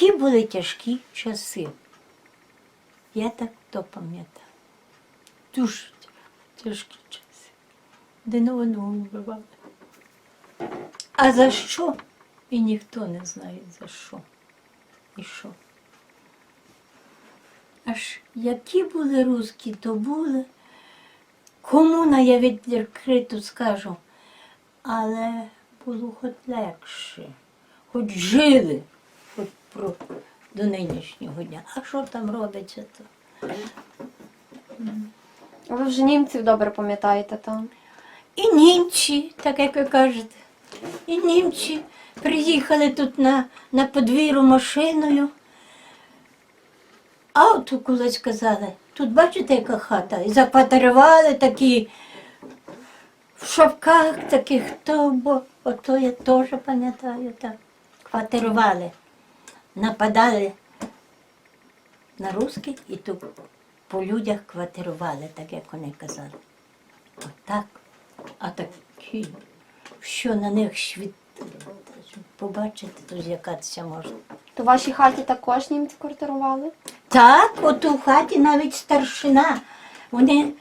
які були тяжкі часи. Я так то пам'ятаю. Дуже тяжкі часи. Один одного вбивали. А за що? І ніхто не знає за що. І що. Аж які були русські, то були. Комуна я відкрито скажу, але було хоч легше, хоч жили, про, до нинішнього дня. А що там робиться то? Ви вже німців добре пам'ятаєте там. І німці, так як ви кажете, і німці приїхали тут на, на подвір'ю машиною. А от колись сказали, тут бачите, яка хата? І заквартирували такі в шовках таких, то, бо ото я теж пам'ятаю так. Квартирували, нападали на русських і тут по людях квартирували, так як вони казали. Отак. А такі, що на них світ побачити, то злякатися можна. То в вашій хаті також німці квартирували? Так, от у хаті навіть старшина. Вони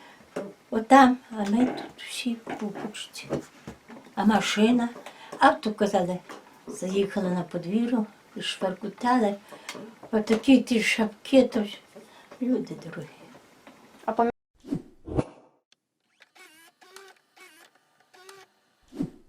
отам, а ми тут всі в купочці. А машина, а то казали, заїхали на подвір'ю шваркутали. Отакі ті шапки, то люди дорогі.